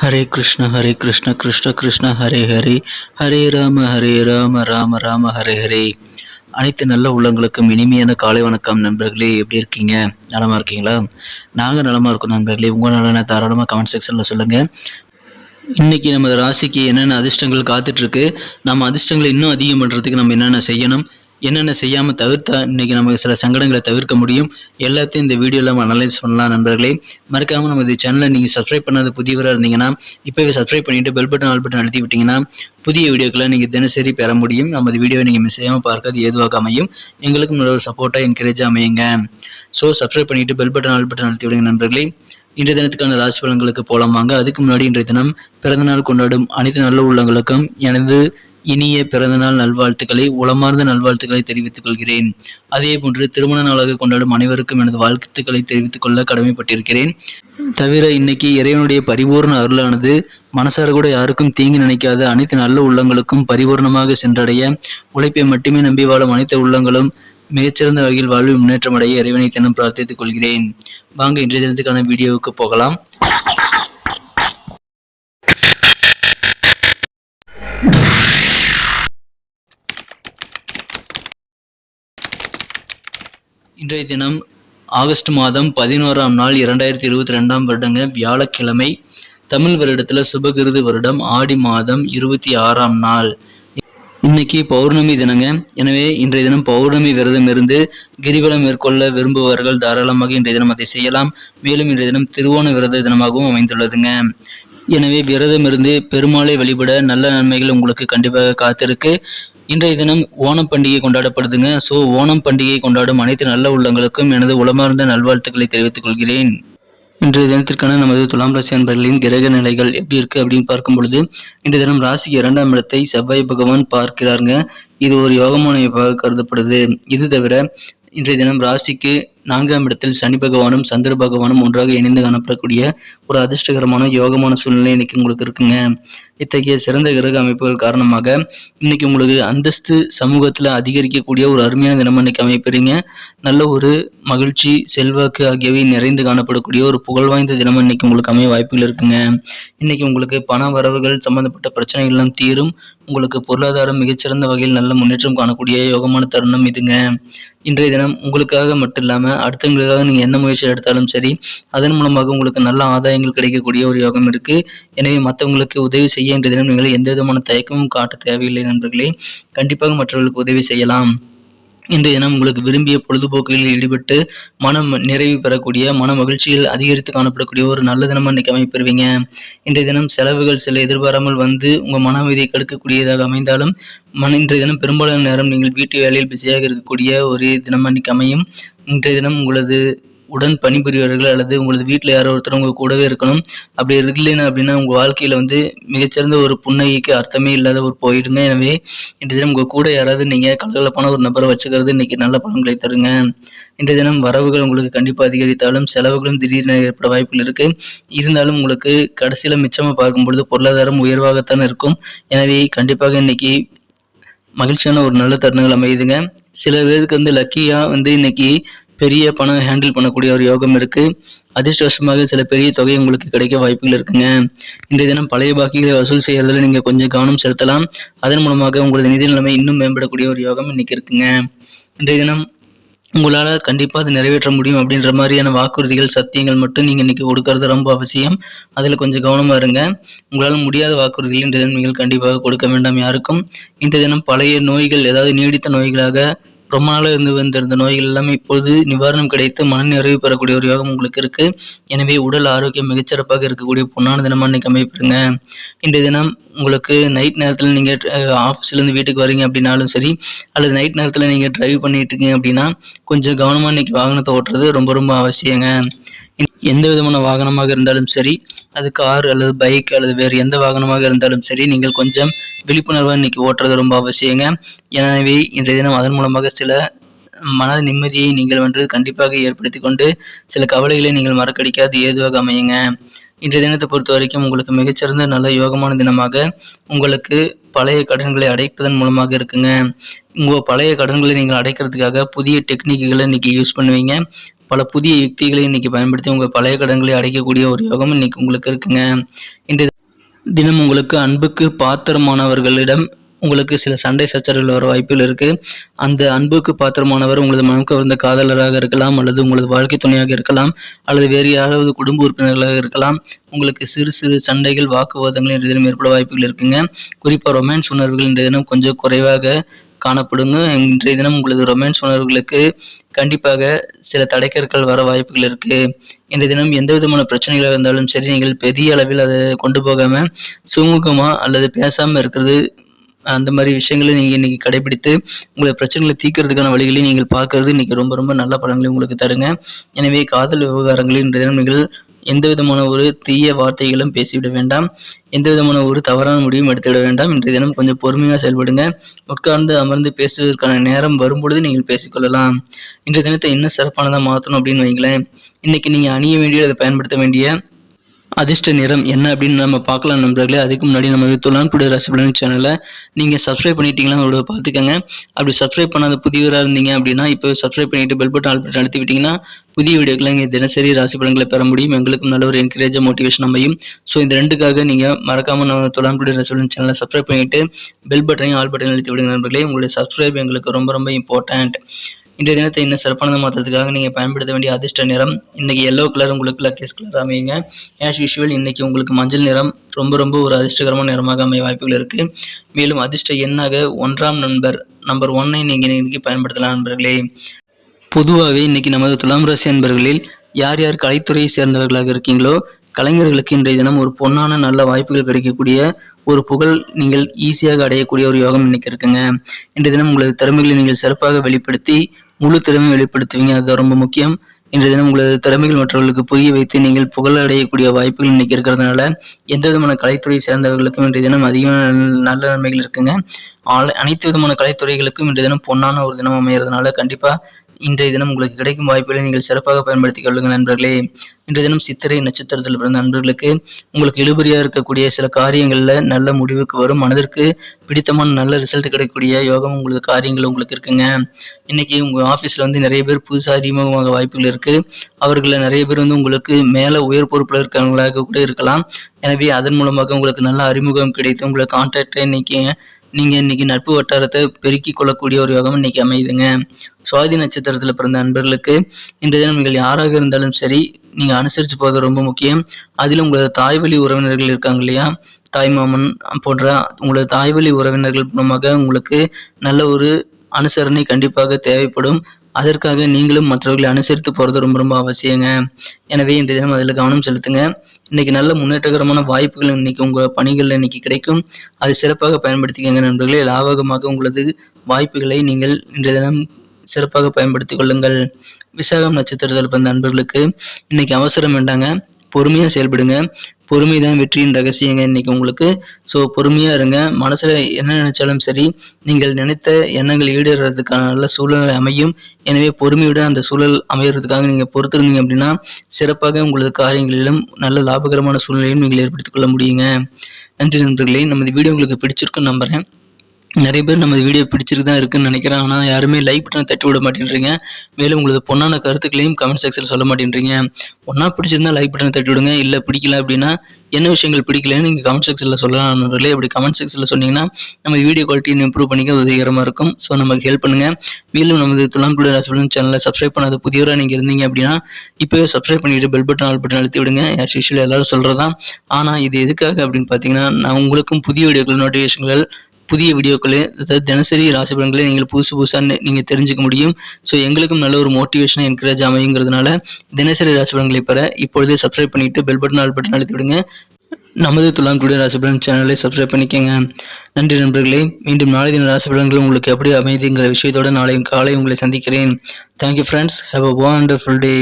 ஹரே கிருஷ்ண ஹரே கிருஷ்ண கிருஷ்ண கிருஷ்ண ஹரே ஹரே. ஹரே ராம ஹரே ராம ராம ராம ஹரே ஹரே. அனைத்து நல்ல உள்ளங்களுக்கும் இனிமையான காலை வணக்கம் நண்பர்களே. எப்படி இருக்கீங்க? நலமாக இருக்கீங்களா? நாங்கள் நலமாக இருக்கோம் நண்பர்களே. உங்கள் நலனை தாராளமாக கமெண்ட் செக்ஷனில் சொல்லுங்கள் இன்றைக்கி நம்ம ராசிக்கு என்னென்ன அதிர்ஷ்டங்கள் காத்துட்ருக்கு நம்ம அதிர்ஷ்டங்களை இன்னும் அதிகம் பண்ணுறதுக்கு நம்ம என்னென்ன செய்யணும்? என்னென்ன செய்யாமல் தவிர்த்தா இன்றைக்கி நமக்கு சில சங்கடங்களை தவிர்க்க முடியும்? எல்லாத்தையும் இந்த வீடியோவில் நம்ம அனலைஸ் பண்ணலாம் நண்பர்களே. மறக்காமல் நம்ம இந்த சேனலை நீங்கள் சப்ஸ்கிரைப் பண்ணாத புதியவராக இருந்தீங்கன்னா இப்போவே சப்ஸ்கிரைப் பண்ணிட்டு பெல் பட்டன் ஆல் பட்டன் அழுத்தி விட்டிங்கன்னா புதிய வீடியோக்களை நீங்கள் தினசரி பெற முடியும். நமது வீடியோவை நீங்கள் மிஸ் செய்யாமல் பார்க்கறது ஏதுவாக அமையும். எங்களுக்கும் நல்ல ஒரு சப்போர்ட்டாக என்கரேஜாக அமையுங்க. ஸோ சப்ஸ்கிரைப் பண்ணிவிட்டு பெல் பட்டன் ஆல் பட்டன் அழுத்தி விடுங்க நண்பர்களே. இன்றைய தினத்துக்கான ராசி பலன்களுக்கு போலாம் வாங்க. அதுக்கு முன்னாடி இன்றைய தினம் பிறந்தநாள் கொண்டாடும் அனைத்து நல்ல உள்ளங்களுக்கும் எனது இனிய பிறந்தநாள் நல்வாழ்த்துக்களை உளமார்ந்த நல்வாழ்த்துக்களை தெரிவித்துக் கொள்கிறேன். அதே போன்று திருமண நாளாக கொண்டாடும் அனைவருக்கும் எனது வாழ்த்துக்களை தெரிவித்துக் கொள்ள கடமைப்பட்டிருக்கிறேன். தவிர இன்னைக்கு இறைவனுடைய பரிபூர்ண அருளானது மனசார கூட யாருக்கும் தீங்கு நினைக்காத அனைத்து நல்ல உள்ளங்களுக்கும் பரிபூர்ணமாக சென்றடைய உழைப்பை மட்டுமே நம்பி வாழும் அனைத்து உள்ளங்களும் மிகச்சிறந்த வகையில் வாழ்வில் முன்னேற்றம் அடைய இறைவனை தினம் பிரார்த்தித்துக் கொள்கிறேன். வாங்க இன்றைய தினத்துக்கான வீடியோவுக்கு போகலாம். இன்றைய தினம் ஆகஸ்ட் மாதம் பதினோராம் நாள் இரண்டாயிரத்தி இருபத்தி ரெண்டாம் வருடங்க வியாழக்கிழமை தமிழ் வருடத்தில் சுபகிருது வருடம் ஆடி மாதம் இருபத்தி ஆறாம் நாள். இன்னைக்கு பௌர்ணமி தினங்க. எனவே இன்றைய தினம் பௌர்ணமி விரதம் இருந்து கிரிவலம் மேற்கொள்ள விரும்புபவர்கள் தாராளமாக இன்றைய தினம் அதை செய்யலாம். மேலும் இன்றைய தினம் திருவோண விரத தினமாகவும் அமைந்துள்ளதுங்க. எனவே விரதம் இருந்து பெருமாளை வழிபட நல்ல நன்மைகள் உங்களுக்கு கண்டிப்பாக காத்திருக்கு. இன்றைய தினம் ஓணம் பண்டிகை கொண்டாடப்படுதுங்க. ஸோ ஓணம் பண்டிகை கொண்டாடும் அனைத்து நல்ல உள்ளங்களுக்கும் எனது உளமார்ந்த நல்வாழ்த்துக்களை தெரிவித்துக் கொள்கிறேன். இன்றைய தினத்திற்கான நமது துலாம் ராசி அன்பர்களின் கிரக நிலைகள் எப்படி இருக்கு அப்படின்னு பார்க்கும் பொழுது இன்றைய தினம் ராசிக்கு இரண்டாம் இடத்தை செவ்வாய் பகவான் பார்க்கிறாருங்க. இது ஒரு யோகமான கருதப்படுது. இது தவிர இன்றைய தினம் ராசிக்கு நான்காம் இடத்தில் சனி பகவானும் சந்திர பகவானும் ஒன்றாக இணைந்து காணப்படக்கூடிய ஒரு அதிர்ஷ்டகரமான யோகமான சூழ்நிலை இன்னைக்கு உங்களுக்கு இருக்குங்க. இத்தகைய சிறந்த கிரக அமைப்புகள் காரணமாக இன்னைக்கு உங்களுக்கு அந்தஸ்து சமூகத்தில் அதிகரிக்கக்கூடிய ஒரு அருமையான தினம் இன்னைக்கு அமைப்பீங்க நல்ல ஒரு மகிழ்ச்சி செல்வாக்கு ஆகியவை நிறைந்து காணப்படக்கூடிய ஒரு புகழ் வாய்ந்த தினம் இன்னைக்கு உங்களுக்கு அமைய வாய்ப்புகள் இருக்குங்க. இன்னைக்கு உங்களுக்கு பண வரவுகள் சம்பந்தப்பட்ட பிரச்சனைகள் எல்லாம் தீரும். உங்களுக்கு பொருளாதாரம் மிகச்சிறந்த வகையில் நல்ல முன்னேற்றம் காணக்கூடிய யோகமான தருணம் இதுங்க. இன்றைய தினம் உங்களுக்காக மட்டும் இல்லாமல் அடுத்தவங்களுக்காக நீங்கள் என்ன முயற்சி எடுத்தாலும் சரி அதன் மூலமாக உங்களுக்கு நல்ல ஆதாயங்கள் கிடைக்கக்கூடிய ஒரு யோகம் இருக்கு. எனவே மற்றவங்களுக்கு உதவி செய்ய என்ற தினம் நீங்கள் எந்த விதமான தயக்கமும் காட்ட தேவையில்லை நண்பர்களே. கண்டிப்பாக மற்றவர்களுக்கு உதவி செய்யலாம். இன்றைய தினம் உங்களுக்கு விரும்பிய பொழுதுபோக்குகளில் ஈடுபட்டு மனம் நிறைவு பெறக்கூடிய மன மகிழ்ச்சியில் அதிகரித்து காணப்படக்கூடிய ஒரு நல்ல தினம் இன்னைக்கு அமைப்பெறுவீங்க இன்றைய தினம் செலவுகள் சில எதிர்பாராமல் வந்து உங்கள் மன அமைதியை கெடுக்கக்கூடியதாக அமைந்தாலும் மன இன்றைய தினம் பெரும்பாலான நேரம் நீங்கள் வீட்டு வேலையில் பிஸியாக இருக்கக்கூடிய ஒரு தினம் அன்னைக்கு அமையும். இன்றைய தினம் உங்களது உடன் பணிபுரியவர்கள் அல்லது உங்களது வீட்டில் யாரோ ஒருத்தர் உங்கள் கூடவே இருக்கணும். அப்படி இருக்கலைன்னா அப்படின்னா உங்கள் வாழ்க்கையில் வந்து மிகச்சிறந்த ஒரு புன்னகைக்கு அர்த்தமே இல்லாத ஒரு போயிடுங்க. எனவே இன்றைய தினம் உங்கள் கூட யாராவது நீங்கள் கலகலப்பான ஒரு நபரை வச்சுக்கிறது இன்னைக்கு நல்ல பலன்களை தருங்க. இன்றைய தினம் வரவுகள் உங்களுக்கு கண்டிப்பாக அதிகரித்தாலும் செலவுகளும் திடீரென ஏற்பட வாய்ப்புகள் இருக்குது இருந்தாலும் உங்களுக்கு கடைசியில் மிச்சமாக பார்க்கும்பொழுது பொருளாதாரம் உயர்வாகத்தான் இருக்கும். எனவே கண்டிப்பாக இன்னைக்கு மகிழ்ச்சியான ஒரு நல்ல தருணங்கள் அமையுதுங்க. சில பேருக்கு வந்து லக்கியாக வந்து இன்னைக்கு பெரிய பணம் ஹேண்டில் பண்ணக்கூடிய ஒரு யோகம் இருக்கு. அதிர்ஷ்டவசமாக சில பெரிய தொகை உங்களுக்கு கிடைக்க வாய்ப்புகள் இருக்குங்க. இன்றைய தினம் பழைய பாக்கிகளை வசூல் செய்யறதுல நீங்க கொஞ்சம் கவனம் செலுத்தலாம். அதன் மூலமாக உங்களது நிதி நிலைமை இன்னும் மேம்படக்கூடிய ஒரு யோகம் இன்னைக்கு இருக்குங்க. இன்றைய தினம் உங்களால் கண்டிப்பாக அது நிறைவேற்ற முடியும் அப்படின்ற மாதிரியான வாக்குறுதிகள் சத்தியங்கள் மட்டும் நீங்கள் இன்றைக்கி கொடுக்கறது ரொம்ப அவசியம். அதில் கொஞ்சம் கவனமாக இருங்க. உங்களால் முடியாத வாக்குறுதிகள் இன்றைய தினம் நீங்கள் கண்டிப்பாக கொடுக்க வேண்டாம் யாருக்கும். இன்றைய தினம் பழைய நோய்கள் ஏதாவது நீடித்த நோய்களாக ரொம்ப நாளாக இருந்து வந்திருந்த நோய்கள் எல்லாமே இப்பொழுது நிவாரணம் கிடைத்து மன நிறைவு பெறக்கூடிய ஒரு யோகம் உங்களுக்கு இருக்கு. எனவே உடல் ஆரோக்கியம் மிகச்சிறப்பாக இருக்கக்கூடிய பொன்னான தினமாக இன்னைக்கு அமைப்பிடுங்க இன்றைய தினம் உங்களுக்கு நைட் நேரத்தில் நீங்கள் ஆஃபீஸ்லேருந்து வீட்டுக்கு வரீங்க அப்படின்னாலும் சரி அல்லது நைட் நேரத்தில் நீங்கள் டிரைவ் பண்ணிட்டு இருக்கீங்க அப்படின்னா கொஞ்சம் கவனமாக இன்னைக்கு வாகனத்தை ஓட்டுறது ரொம்ப ரொம்ப அவசியங்க. எந்த விதமான வாகனமாக இருந்தாலும் சரி அது கார் அல்லது பைக் அல்லது வேறு எந்த வாகனமாக இருந்தாலும் சரி நீங்கள் கொஞ்சம் விழிப்புணர்வாக இன்னைக்கு ஓட்டுறது ரொம்ப அவசியங்க. எனவே இன்றைய தினம் அதன் மூலமாக சில மன நிம்மதியை நீங்கள் வந்து கண்டிப்பாக ஏற்படுத்தி கொண்டு சில கவலைகளை நீங்கள் மறக்கடிக்காது ஏதுவாக அமையுங்க. இன்றைய தினத்தை பொறுத்த வரைக்கும் உங்களுக்கு மிகச்சிறந்த நல்ல யோகமான தினமாக உங்களுக்கு பழைய கடன்களை அடைப்பதன் மூலமாக இருக்குங்க. உங்கள் பழைய கடன்களை நீங்கள் அடைக்கிறதுக்காக புதிய டெக்னிக்குகளை இன்னைக்கு யூஸ் பண்ணுவீங்க. பல புதிய யுக்திகளை இன்னைக்கு பயன்படுத்தி உங்கள் பழைய கடன்களை அடைக்கக்கூடிய ஒரு யோகம் இன்னைக்கு உங்களுக்கு இருக்குங்க. இன்று தினம் உங்களுக்கு அன்புக்கு பாத்திரமானவர்களிடம் உங்களுக்கு சில சண்டை சச்சரவுகள் வர வாய்ப்புகள் இருக்கு. அந்த அன்புக்கு பாத்திரமானவர் உங்களது மனம் கவர்ந்த காதலராக இருக்கலாம் அல்லது உங்களது வாழ்க்கை துணையாக இருக்கலாம் அல்லது வேறு யாராவது குடும்ப உறுப்பினர்களாக இருக்கலாம். உங்களுக்கு சிறு சிறு சண்டைகள் வாக்குவாதங்கள் இன்றைய தினம் ஏற்பட வாய்ப்புகள் இருக்குங்க. குறிப்பாக ரொமான்ஸ் உணர்வுகள் இன்றைய தினம் கொஞ்சம் குறைவாக காணப்படுங்க. இன்றைய தினம் உங்களது ரொமான்ஸ் உணர்வுகளுக்கு கண்டிப்பாக சில தடைக்கற்கள் வர வாய்ப்புகள் இருக்கு. இன்றைய தினம் எந்த விதமான பிரச்சனைகளாக இருந்தாலும் சரி நீங்கள் பெரிய அளவில் அதை கொண்டு போகாம சுமூகமா அல்லது பேசாம இருக்கிறது அந்த மாதிரி விஷயங்களை நீங்கள் இன்னைக்கு கடைபிடித்து உங்களை பிரச்சனைகளை தீர்க்கறதுக்கான வழிகளை நீங்கள் பார்க்கறது இன்னைக்கு ரொம்ப ரொம்ப நல்ல பலன்களை உங்களுக்கு தருங்க. எனவே காதல் விவகாரங்களில் இன்றைய தினம் நீங்கள் எந்த விதமான ஒரு தீய வார்த்தைகளும் பேசிவிட வேண்டாம். எந்த விதமான ஒரு தவறான முடிவும் எடுத்துவிட வேண்டாம். இன்றைய தினம் கொஞ்சம் பொறுமையாக செயல்படுங்க. உட்கார்ந்து அமர்ந்து பேசுவதற்கான நேரம் வரும்பொழுது நீங்கள் பேசிக்கொள்ளலாம். இன்றைய தினத்தை இன்னும் சிறப்பானதாக மாற்றணும் அப்படின்னு வைங்களேன். இன்னைக்கு நீங்கள் அணிய வேண்டிய அதை பயன்படுத்த வேண்டிய அதிர்ஷ்ட நிறம் என்ன அப்படின்னு நம்ம பார்க்கலாம் நண்பர்களே. அதுக்கு முன்னாடி நம்ம துலான்புடி ரசபலன் சேனலை நீங்கள் சப்ஸ்கிரைப் பண்ணிட்டீங்களா அதோட பார்த்துக்கோங்க. அப்படி சப்ஸ்கிரைப் பண்ணாத புதியவராக இருந்தீங்க அப்படின்னா இப்போ சப்ஸ்கிரைப் பண்ணிட்டு பெல் பட்டன் ஆல் பட்டன் அழுத்தி விட்டீங்கன்னா புதிய வீடியோக்களை நீங்கள் தினசரி ராசி பலன்களை பெற முடியும். எங்களுக்கும் நல்ல ஒரு என்கரேஜ் மோட்டிவேஷன் அமையும். ஸோ இந்த ரெண்டுக்காக நீங்கள் மறக்காமல் நம்ம துலான்புடி ரசபலன் சேனலை சப்ஸ்கிரைப் பண்ணிவிட்டு பெல் பட்டனையும் ஆல் பட்டனையும் அழுத்தி விடுங்க நண்பர்களே. உங்களுடைய சப்ஸ்கிரைப் எங்களுக்கு ரொம்ப ரொம்ப இம்பார்ட்டன்ட் இன்றைய தினத்தை இன்னும் சிறப்பானது மாற்றுறதுக்காக நீங்கள் பயன்படுத்த வேண்டிய அதிர்ஷ்ட நிறம் இன்னைக்கு எல்லோ கலர் உங்களுக்கு லக்கேஸ் கலர் அமையுங்க. ஆஸ் யூஷுவல் இன்னைக்கு உங்களுக்கு மஞ்சள் நிறம் ரொம்ப ரொம்ப ஒரு அதிர்ஷ்டகரமான நிறமாக அமைய வாய்ப்புகள் இருக்குது மேலும் அதிர்ஷ்ட எண்ணாக ஒன்றாம் நண்பர் நம்பர் ஒன்னை நீங்கள் இன்னைக்கு பயன்படுத்தலாம் நண்பர்களே. பொதுவாகவே இன்னைக்கு நமது துலாம் ராசி நண்பர்களில் யார் யார் கலைத்துறையை சேர்ந்தவர்களாக இருக்கீங்களோ கலைஞர்களுக்கு இன்றைய தினம் ஒரு பொன்னான நல்ல வாய்ப்புகள் கிடைக்கக்கூடிய ஒரு புகழ் நீங்கள் ஈஸியாக அடையக்கூடிய ஒரு யோகம் இன்னைக்கு இருக்குங்க. இன்றைய தினம் உங்களது திறமைகளை நீங்கள் சிறப்பாக வெளிப்படுத்தி முழு திறமையை வெளிப்படுத்துவீங்க. அது ரொம்ப முக்கியம். இன்றைய தினம் உங்களது திறமைகள் மற்றவர்களுக்கு புரிய வைத்து நீங்கள் புகழ் அடையக்கூடிய வாய்ப்புகள் இன்னைக்கு இருக்கிறதுனால எந்த விதமான கலைத்துறை சேர்ந்தவர்களுக்கும் இன்றைய தினம் அதிகமான நல்ல நன்மைகள் இருக்குங்க. அனைத்து விதமான கலைத்துறைகளுக்கும் இன்றைய தினம் பொன்னான ஒரு தினம் அமைகிறதுனால கண்டிப்பா இன்றைய தினம் உங்களுக்கு கிடைக்கும் வாய்ப்புகளை நீங்கள் சிறப்பாக பயன்படுத்திக் கொள்ளுங்கள் நண்பர்களே. இன்றைய தினம் சித்திரை நட்சத்திரத்தில் பிறந்த நண்பர்களுக்கு உங்களுக்கு இழுபறியாக இருக்கக்கூடிய சில காரியங்களில் நல்ல முடிவுக்கு வரும். மனதிற்கு பிடித்தமான நல்ல ரிசல்ட் கிடைக்கக்கூடிய யோகம் உங்களுக்கு காரியங்கள் உங்களுக்கு இருக்குங்க. இன்னைக்கு உங்கள் ஆஃபீஸில் வந்து நிறைய பேர் புதுசாக அறிமுகமாக வாய்ப்புகள் இருக்குது அவர்களில் நிறைய பேர் வந்து உங்களுக்கு மேலே உயர் பொறுப்பில் இருக்கிறவங்களாக கூட இருக்கலாம். எனவே அதன் மூலமாக உங்களுக்கு நல்ல அறிமுகம் கிடைத்து உங்களை கான்டாக்டை இன்னைக்கு நீங்கள் இன்னைக்கு நட்பு வட்டாரத்தை பெருக்கிக் கொள்ளக்கூடிய ஒரு யோகம் இன்னைக்கு அமையுதுங்க. சுவாதி நட்சத்திரத்தில் பிறந்த நண்பர்களுக்கு இன்றைய தினம் நீங்கள் யாராக இருந்தாலும் சரி நீங்கள் அனுசரித்து போவது ரொம்ப முக்கியம். அதிலும் உங்களது தாய்வழி உறவினர்கள் இருக்காங்க இல்லையா? தாய் மாமன் போன்ற உங்களது தாய்வழி உறவினர்கள் மூலமாக உங்களுக்கு நல்ல ஒரு அனுசரணை கண்டிப்பாக தேவைப்படும். அதற்காக நீங்களும் மற்றவர்களை அனுசரித்து போகிறது ரொம்ப ரொம்ப அவசியங்க. எனவே இந்த தினம் அதில் கவனம் செலுத்துங்க. இன்னைக்கு நல்ல முன்னேற்றகரமான வாய்ப்புகள் இன்னைக்கு உங்கள் பணிகளில் இன்னைக்கு கிடைக்கும். அதை சிறப்பாக பயன்படுத்திக்கங்க நண்பர்களே. லாபகமாக உங்களது வாய்ப்புகளை நீங்கள் இன்றைய தினம் சிறப்பாக பயன்படுத்திக் கொள்ளுங்கள். விசாகம் நட்சத்திரத்தில் பிறந்த நண்பர்களுக்கு இன்னைக்கு அவசரம் வேண்டாங்க. பொறுமையாக செயல்படுங்க. பொறுமை தான் வெற்றியின் ரகசியங்க இன்னைக்கு உங்களுக்கு. ஸோ பொறுமையாக இருங்க. மனசில் என்ன நினைச்சாலும் சரி நீங்கள் நினைத்த எண்ணங்கள் ஈடுறதுக்கான நல்ல சூழ்நிலை அமையும். எனவே பொறுமையுடன் அந்த சூழல் அமையறதுக்காக நீங்கள் பொறுத்திருந்தீங்க அப்படின்னா சிறப்பாக உங்களது காரியங்களிலும் நல்ல லாபகரமான சூழ்நிலையும் நீங்கள் ஏற்படுத்திக் கொள்ள முடியுங்க. நன்றி நண்பர்களே. நமது வீடியோ உங்களுக்கு பிடிச்சிருக்குன்னு நம்புகிறேன் நிறைய பேர் நம்ம வீடியோ பிடிச்சிருக்கு தான் இருக்குன்னு நினைக்கிறேன். ஆனால் யாருமே லைக் பட்டனை தட்டி விட மாட்டேன்றீங்க. மேலும் உங்களது பொண்ணான கருத்துக்களையும் கமெண்ட் செக்ஷனில் சொல்ல மாட்டேன்றீங்க. ஒன்றா பிடிச்சிருந்தா லைக் பட்டனை தட்டி விடுங்க. இல்லை பிடிக்கல அப்படின்னா என்ன விஷயங்கள் பிடிக்கலன்னு நீங்கள் கமெண்ட் செக்ஷனில் சொல்லலாம். நண்பர்களே அப்படி கமெண்ட் செக்ஷனில் சொன்னீங்கன்னா நம்ம வீடியோ குவாலிட்டியை இம்ப்ரூவ் பண்ணிக்க உதவிகரமாக இருக்கும். ஸோ நமக்கு ஹெல்ப் பண்ணுங்கள் மேலும் நமது துலாம்புடி ராசிபலன் சேனலை சப்ஸ்கிரைப் பண்ணாத புதியவராக நீங்கள் இருந்தீங்க அப்படின்னா இப்போவே சப்ஸ்கிரைப் பண்ணிட்டு பெல் பட்டன் ஆல் பட்டன் அழுத்தி விடுங்க. ஆஸ் யூஷுவல் எல்லாரும் சொல்கிறதான் ஆனால் இது எதுக்காக அப்படின்னு பார்த்தீங்கன்னா நான் உங்களுக்கும் புதிய வீடியோக்கள் நோட்டிஃபிகேஷன்கள் புதிய வீடியோக்களே அதாவது தினசரி ராசி பலன்களை நீங்கள் புதுசு புதுசாக நீங்கள் தெரிஞ்சுக்க முடியும். ஸோ எங்களுக்கும் நல்ல ஒரு மோட்டிவேஷனாக என்கரேஜ் அமையுங்கிறதுனால தினசரி ராசி பலன்களை பெற இப்பொழுதே சப்ஸ்கிரைப் பண்ணிவிட்டு பெல் பட்டன் ஆல் பட்டன் அழுத்தி விடுங்க. நமது துலாம் டுடே ராசிபலன் சேனலை சப்ஸ்கிரைப் பண்ணிக்கோங்க. நன்றி நண்பர்களே மீண்டும் நாளை தின ராசிபலன்கள் உங்களுக்கு எப்படி அமைதிங்கிற விஷயத்தோட நாளை காலை உங்களை சந்திக்கிறேன். Thank you friends have a wonderful day